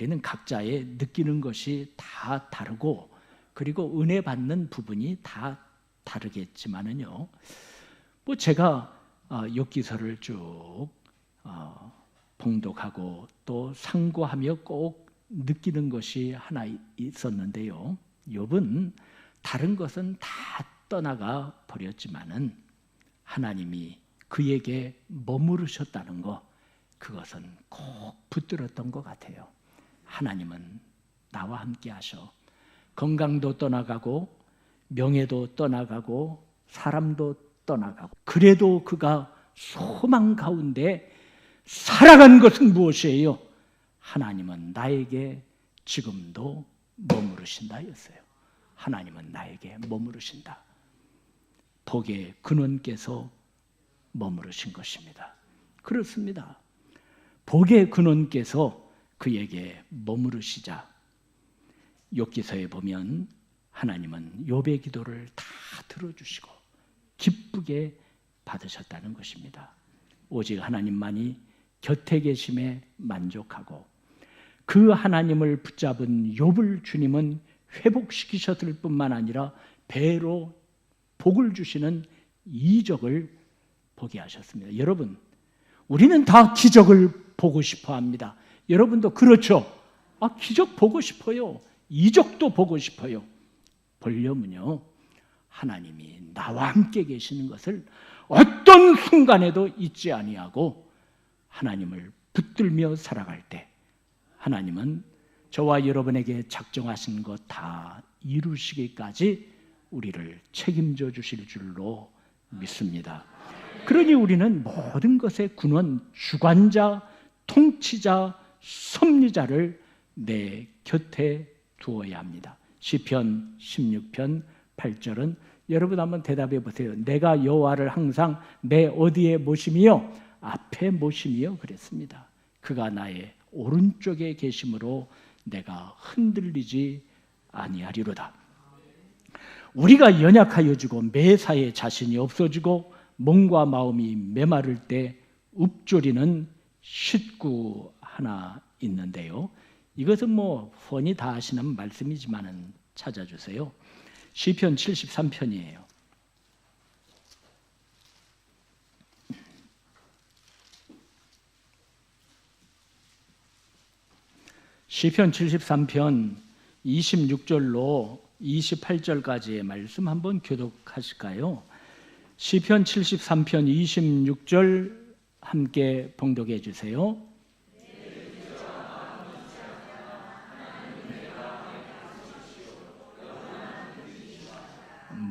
우리는 각자의 느끼는 것이 다 다르고 그리고 은혜 받는 부분이 다 다르겠지만은요. 뭐 제가 어, 욥기서를 쭉 어, 봉독하고 또 상고하며 꼭 느끼는 것이 하나 있었는데요. 욥은 다른 것은 다 떠나가 버렸지만은 하나님이 그에게 머무르셨다는 거 그것은 꼭 붙들었던 것 같아요. 하나님은 나와 함께 하셔. 건강도 떠나가고 명예도 떠나가고 사람도 떠나가고 그래도 그가 소망 가운데 살아간 것은 무엇이에요? 하나님은 나에게 지금도 머무르신다였어요. 하나님은 나에게 머무르신다. 복의 근원께서 머무르신 것입니다. 그렇습니다. 복의 근원께서 그에게 머무르시자 욥기서에 보면 하나님은 욥의 기도를 다 들어주시고 기쁘게 받으셨다는 것입니다. 오직 하나님만이 곁에 계심에 만족하고 그 하나님을 붙잡은 욥을 주님은 회복시키셨을 뿐만 아니라 배로 복을 주시는 이적을 보게 하셨습니다. 여러분, 우리는 다 기적을 보고 싶어 합니다. 여러분도 그렇죠? 아, 기적 보고 싶어요. 이적도 보고 싶어요. 보려면요. 하나님이 나와 함께 계시는 것을 어떤 순간에도 잊지 아니하고 하나님을 붙들며 살아갈 때 하나님은 저와 여러분에게 작정하신 것 다 이루시기까지 우리를 책임져 주실 줄로 믿습니다. 그러니 우리는 모든 것의 근원, 주관자, 통치자, 섭리자를 내 곁에 두어야 합니다. 시편 16편 8절은 여러분 한번 대답해 보세요. 내가 여호와를 항상 내 어디에 모심이요? 앞에 모심이요 그랬습니다. 그가 나의 오른쪽에 계심으로 내가 흔들리지 아니하리로다. 우리가 연약하여 지고 매사에 자신이 없어지고 몸과 마음이 메마를 때 읍조리는 식구 하나 있는데요. 이것은 뭐 훤히 다 아시는 말씀이지만은 찾아주세요. 시편 73편이에요. 시편 73편 26절로 28절까지의 말씀 한번 교독하실까요? 시편 73편 26절 함께 봉독해 주세요.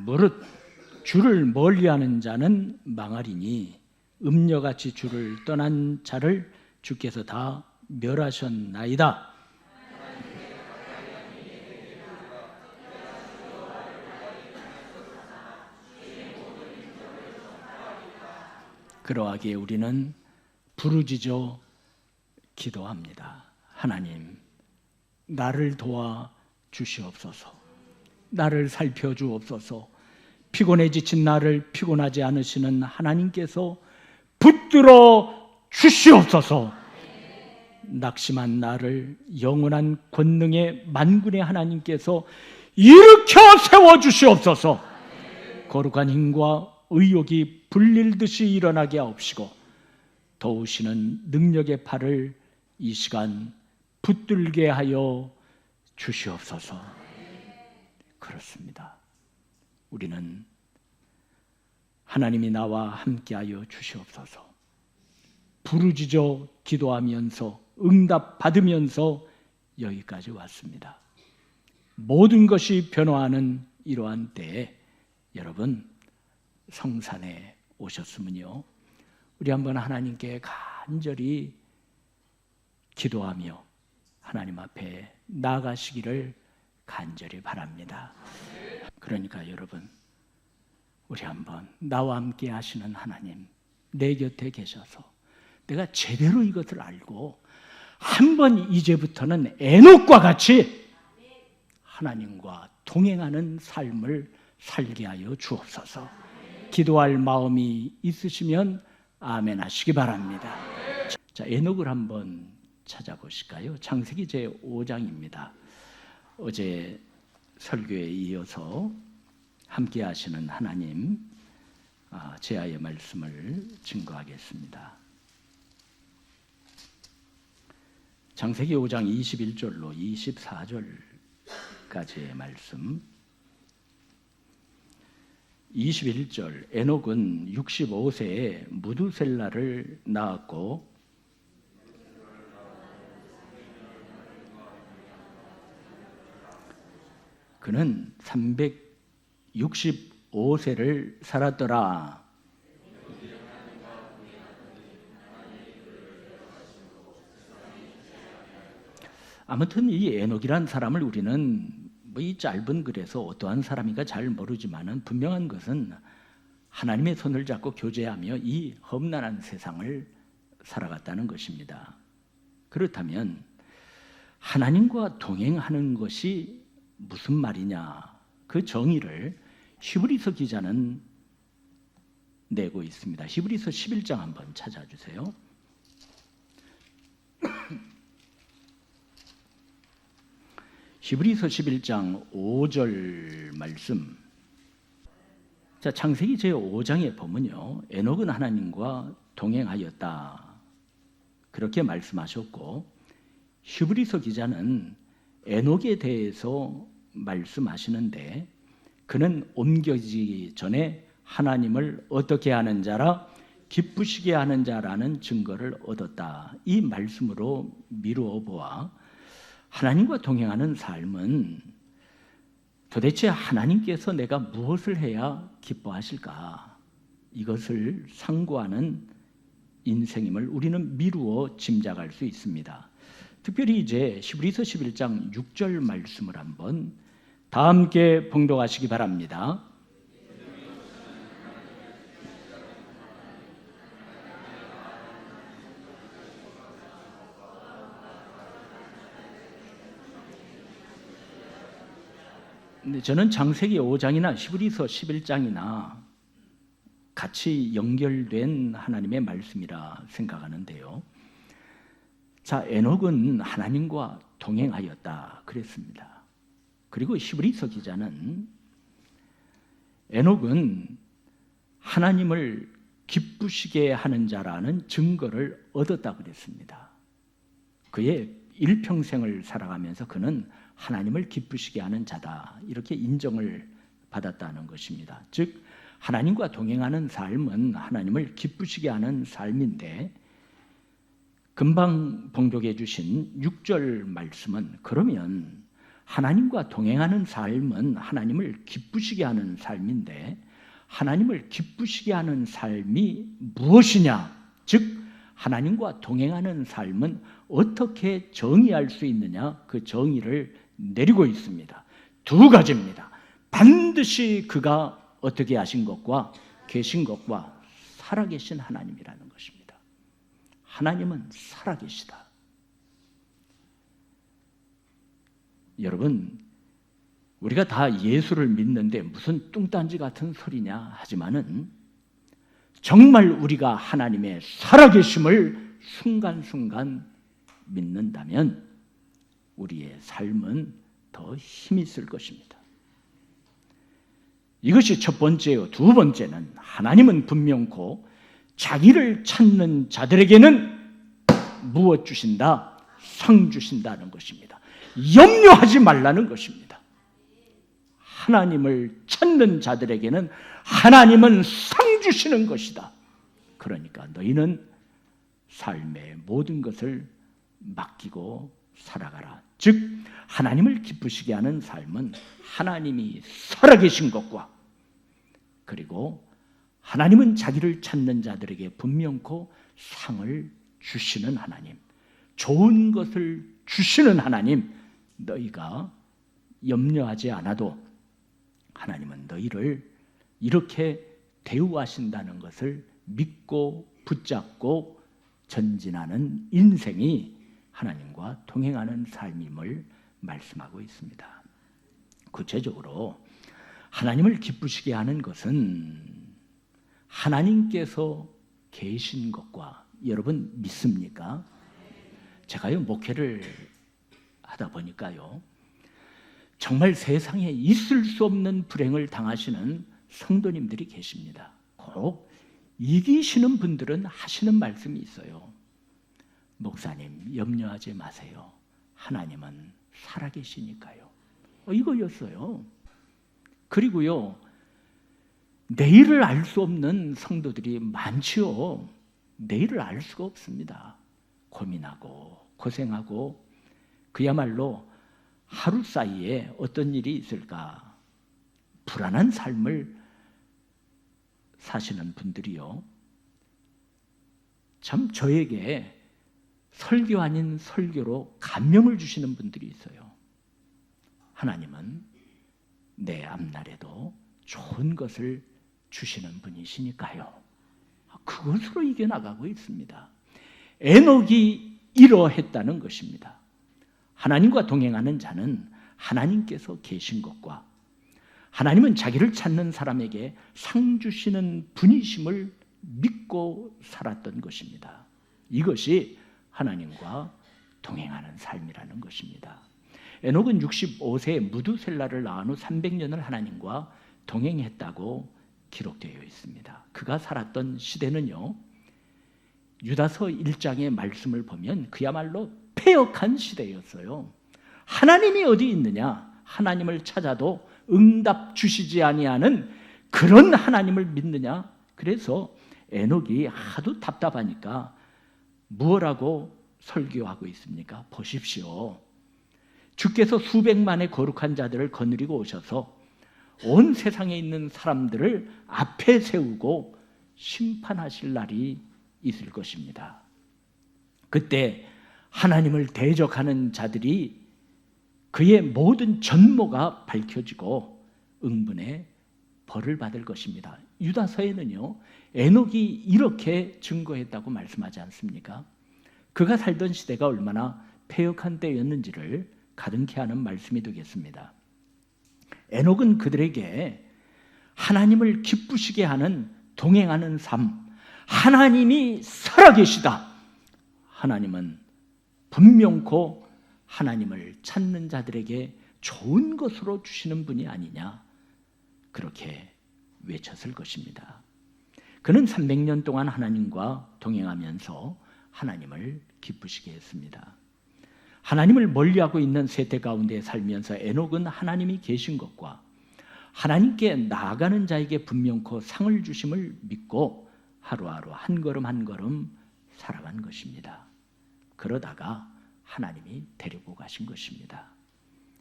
무릇 주를 멀리하는 자는 망하리니 음녀같이 주를 떠난 자를 주께서 다 멸하셨나이다. 그러하기에 우리는 부르짖어 기도합니다. 하나님, 나를 도와 주시옵소서. 나를 살펴 주옵소서. 피곤해 지친 나를 피곤하지 않으시는 하나님께서 붙들어 주시옵소서. 낙심한 나를 영원한 권능의 만군의 하나님께서 일으켜 세워 주시옵소서. 거룩한 힘과 의욕이 불릴듯이 일어나게 하옵시고 도우시는 능력의 팔을 이 시간 붙들게 하여 주시옵소서. 그렇습니다. 우리는 하나님이 나와 함께하여 주시옵소서. 부르짖어 기도하면서 응답 받으면서 여기까지 왔습니다. 모든 것이 변화하는 이러한 때에 여러분 성산에 오셨으면요. 우리 한번 하나님께 간절히 기도하며 하나님 앞에 나가시기를 간절히 바랍니다. 그러니까 여러분 우리 한번 나와 함께 하시는 하나님 내 곁에 계셔서 내가 제대로 이것을 알고 한번 이제부터는 에녹과 같이 하나님과 동행하는 삶을 살게 하여 주옵소서. 기도할 마음이 있으시면 아멘 하시기 바랍니다. 자, 에녹을 한번 찾아보실까요? 창세기 제 5장입니다. 어제 설교에 이어서 함께 하시는 하나님 아, 제아의 말씀을 증거하겠습니다. 창세기 5장 21절로 24절까지의 말씀 21절 에녹은 65세에 무두셀라를 낳았고 그는 365세를 살았더라. 아무튼 이 에녹이란 사람을 우리는 뭐 이 짧은 글에서 어떠한 사람인가 잘 모르지만은 분명한 것은 하나님의 손을 잡고 교제하며 이 험난한 세상을 살아갔다는 것입니다. 그렇다면 하나님과 동행하는 것이 무슨 말이냐? 그 정의를 히브리서 기자는 내고 있습니다. 히브리서 11장 한번 찾아주세요. 히브리서 11장 5절 말씀. 자, 창세기 제 5장에 보면요. 에녹은 하나님과 동행하였다. 그렇게 말씀하셨고 히브리서 기자는 에녹에 대해서 말씀하시는데 그는 옮겨지기 전에 하나님을 어떻게 하는 자라 기쁘시게 하는 자라는 증거를 얻었다. 이 말씀으로 미루어 보아 하나님과 동행하는 삶은 도대체 하나님께서 내가 무엇을 해야 기뻐하실까? 이것을 상고하는 인생임을 우리는 미루어 짐작할 수 있습니다. 특별히 이제 히브리서 11장 6절 말씀을 한번 다 함께 봉독하시기 바랍니다. 저는 장세기 5장이나 히브리서 11장이나 같이 연결된 하나님의 말씀이라 생각하는데요. 자, 에녹은 하나님과 동행하였다 그랬습니다. 그리고 히브리서 기자는 에녹은 하나님을 기쁘시게 하는 자라는 증거를 얻었다 그랬습니다. 그의 일평생을 살아가면서 그는 하나님을 기쁘시게 하는 자다. 이렇게 인정을 받았다는 것입니다. 즉 하나님과 동행하는 삶은 하나님을 기쁘시게 하는 삶인데 금방 봉독해 주신 6절 말씀은 그러면 하나님과 동행하는 삶은 하나님을 기쁘시게 하는 삶인데 하나님을 기쁘시게 하는 삶이 무엇이냐? 즉 하나님과 동행하는 삶은 어떻게 정의할 수 있느냐? 그 정의를 내리고 있습니다. 두 가지입니다. 반드시 그가 어떻게 하신 것과 계신 것과 살아계신 하나님이라는 것입니다. 하나님은 살아계시다. 여러분, 우리가 다 예수를 믿는데 무슨 뚱딴지 같은 소리냐 하지만은 정말 우리가 하나님의 살아계심을 순간순간 믿는다면 우리의 삶은 더 힘이 있을 것입니다. 이것이 첫 번째요. 두 번째는 하나님은 분명코 자기를 찾는 자들에게는 무엇 주신다? 상 주신다는 것입니다. 염려하지 말라는 것입니다. 하나님을 찾는 자들에게는 하나님은 상 주시는 것이다. 그러니까 너희는 삶의 모든 것을 맡기고 살아가라. 즉 하나님을 기쁘시게 하는 삶은 하나님이 살아계신 것과 그리고 하나님은 자기를 찾는 자들에게 분명코 상을 주시는 하나님, 좋은 것을 주시는 하나님, 너희가 염려하지 않아도 하나님은 너희를 이렇게 대우하신다는 것을 믿고 붙잡고 전진하는 인생이 하나님과 동행하는 삶임을 말씀하고 있습니다. 구체적으로 하나님을 기쁘시게 하는 것은 하나님께서 계신 것과 여러분 믿습니까? 제가요 목회를 하다 보니까요 정말 세상에 있을 수 없는 불행을 당하시는 성도님들이 계십니다. 꼭 이기시는 분들은 하시는 말씀이 있어요. 목사님 염려하지 마세요. 하나님은 살아계시니까요. 어, 이거였어요. 그리고요 내일을 알 수 없는 성도들이 많지요. 내일을 알 수가 없습니다. 고민하고 고생하고 그야말로 하루 사이에 어떤 일이 있을까 불안한 삶을 사시는 분들이요. 참 저에게 설교 아닌 설교로 감명을 주시는 분들이 있어요. 하나님은 내 앞날에도 좋은 것을 주시는 분이시니까요. 그것으로 이겨나가고 있습니다. 에녹이 이러했다는 것입니다. 하나님과 동행하는 자는 하나님께서 계신 것과 하나님은 자기를 찾는 사람에게 상 주시는 분이심을 믿고 살았던 것입니다. 이것이 하나님과 동행하는 삶이라는 것입니다. 에녹은 65세에 무두셀라를 낳은 후 300년을 하나님과 동행했다고 기록되어 있습니다. 그가 살았던 시대는요. 유다서 1장의 말씀을 보면 그야말로 폐역한 시대였어요. 하나님이 어디 있느냐? 하나님을 찾아도 응답 주시지 아니하는 그런 하나님을 믿느냐? 그래서 에녹이 하도 답답하니까 무엇라고 설교하고 있습니까? 보십시오. 주께서 수백만의 거룩한 자들을 거느리고 오셔서 온 세상에 있는 사람들을 앞에 세우고 심판하실 날이 있을 것입니다. 그때 하나님을 대적하는 자들이 그의 모든 전모가 밝혀지고 응분의 벌을 받을 것입니다. 유다서에는요, 에녹이 이렇게 증거했다고 말씀하지 않습니까? 그가 살던 시대가 얼마나 폐역한 때였는지를 가등케 하는 말씀이 되겠습니다. 에녹은 그들에게 하나님을 기쁘시게 하는 동행하는 삶, 하나님이 살아계시다. 하나님은 분명코 하나님을 찾는 자들에게 좋은 것으로 주시는 분이 아니냐. 그렇게 외쳤을 것입니다. 그는 300년 동안 하나님과 동행하면서 하나님을 기쁘시게 했습니다. 하나님을 멀리하고 있는 세대 가운데 살면서 에녹은 하나님이 계신 것과 하나님께 나아가는 자에게 분명코 상을 주심을 믿고 하루하루 한 걸음 한 걸음 살아간 것입니다. 그러다가 하나님이 데리고 가신 것입니다.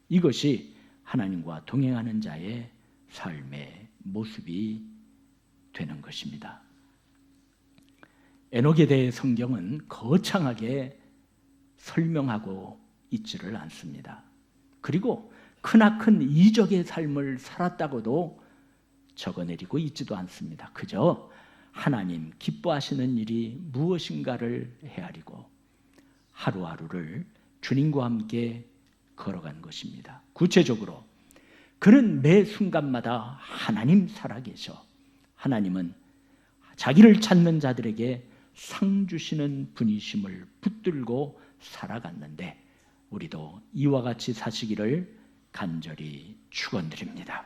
이것이 하나님과 동행하는 자의 삶의 모습이 되는 것입니다. 에녹에 대해 성경은 거창하게 설명하고 있지를 않습니다. 그리고 크나큰 이적의 삶을 살았다고도 적어내리고 있지도 않습니다. 그저 하나님 기뻐하시는 일이 무엇인가를 헤아리고 하루하루를 주님과 함께 걸어간 것입니다. 구체적으로 그는 매 순간마다 하나님 살아계셔. 하나님은 자기를 찾는 자들에게 상 주시는 분이심을 붙들고 살아갔는데 우리도 이와 같이 사시기를 간절히 축원드립니다.